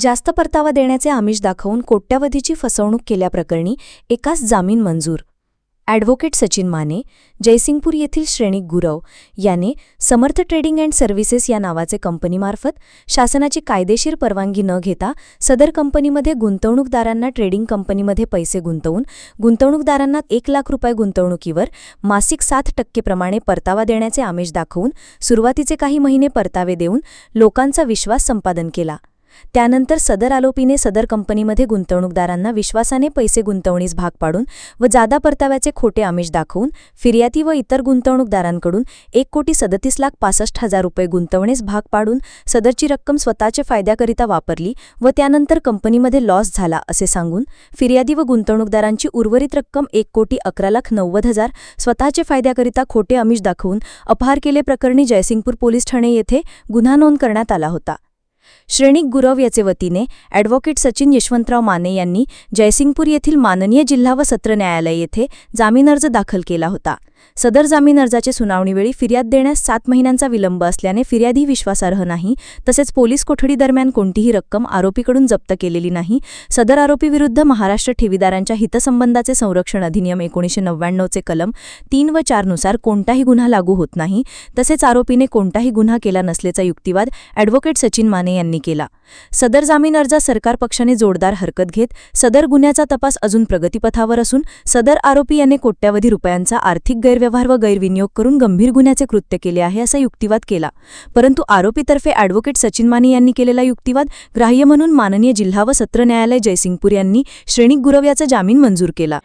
जास्त परतावा देण्याचे आमिष दाखवून कोट्यावधीची फसवणूक केल्याप्रकरणी एकास जामीन मंजूर. ॲडव्होकेट सचिन माने जयसिंगपूर येथील श्रेणिक गुरव याने समर्थ ट्रेडिंग अँड सर्व्हिसेस या नावाचे कंपनीमार्फत शासनाची कायदेशीर परवानगी न घेता सदर कंपनीमध्ये गुंतवणूकदारांना ट्रेडिंग कंपनीमध्ये पैसे गुंतवून गुंतवणूकदारांना एक लाख रुपये गुंतवणुकीवर मासिक सात टक्केप्रमाणे परतावा देण्याचे आमिष दाखवून सुरुवातीचे काही महिने परतावे देऊन लोकांचा विश्वास संपादन केला. त्यानंतर सदर आरोपीने सदर कंपनीमध्ये गुंतवणूकदारांना विश्वासाने पैसे गुंतवणीस भाग पाडून व जादा परताव्याचे खोटे आमिष दाखवून फिर्यादी व इतर गुंतवणूकदारांकडून एक कोटी सदतीस लाख पासष्ट हजार रुपये गुंतवणीस भाग पाडून सदरची रक्कम स्वतःच्या फायद्याकरिता वापरली व त्यानंतर कंपनीमध्ये लॉस झाला असे सांगून फिर्यादी व गुंतवणूकदारांची उर्वरित रक्कम एक कोटी अकरा लाख नव्वद हजार स्वतःचे फायद्याकरिता खोटे आमिष दाखवून अपहार केले प्रकरणी जयसिंगपूर पोलीस ठाणे येथे गुन्हा नोंद करण्यात आला होता. श्रेणिक गुरव याचे वतीने ॲडव्होकेट सचिन यशवंतराव माने यांनी जयसिंगपूर येथील माननीय जिल्हा व सत्र न्यायालय येथे जामीन अर्ज दाखल केला होता. सदर जामीन अर्जाचे सुनावणीवेळी फिर्याद देण्यास सात महिन्यांचा विलंब असल्याने फिर्यादी विश्वासार्ह नाही तसेच पोलीस कोठडीदरम्यान कोणतीही रक्कम आरोपीकडून जप्त केलेली नाही. सदर आरोपीविरुद्ध महाराष्ट्र ठेवीदारांच्या हितसंबंधाचे संरक्षण अधिनियम एकोणीसशे नव्याण्णवचे कलम तीन व चारनुसार कोणताही गुन्हा लागू होत नाही तसेच आरोपीने कोणताही गुन्हा केला नसल्याचा युक्तिवाद ॲडव्होकेट सचिन माने यांनी केला. सदर जामीन अर्जात सरकार पक्षाने जोरदार हरकत घेत सदर गुन्ह्याचा तपास अजून प्रगतीपथावर असून सदर आरोपी याने कोट्यावधी रुपयांचा आर्थिक गैरव्यवहार व गैरविनियोग करून गंभीर गुन्ह्याचे कृत्य केले आहे असा युक्तिवाद केला. परंतु आरोपीतर्फे अॅडव्होकेट सचिन माने यांनी केलेला युक्तिवाद ग्राह्य म्हणून माननीय जिल्हा व सत्र न्यायालय जयसिंगपूर यांनी श्रेणिक गुरव याचा जामीन मंजूर केला.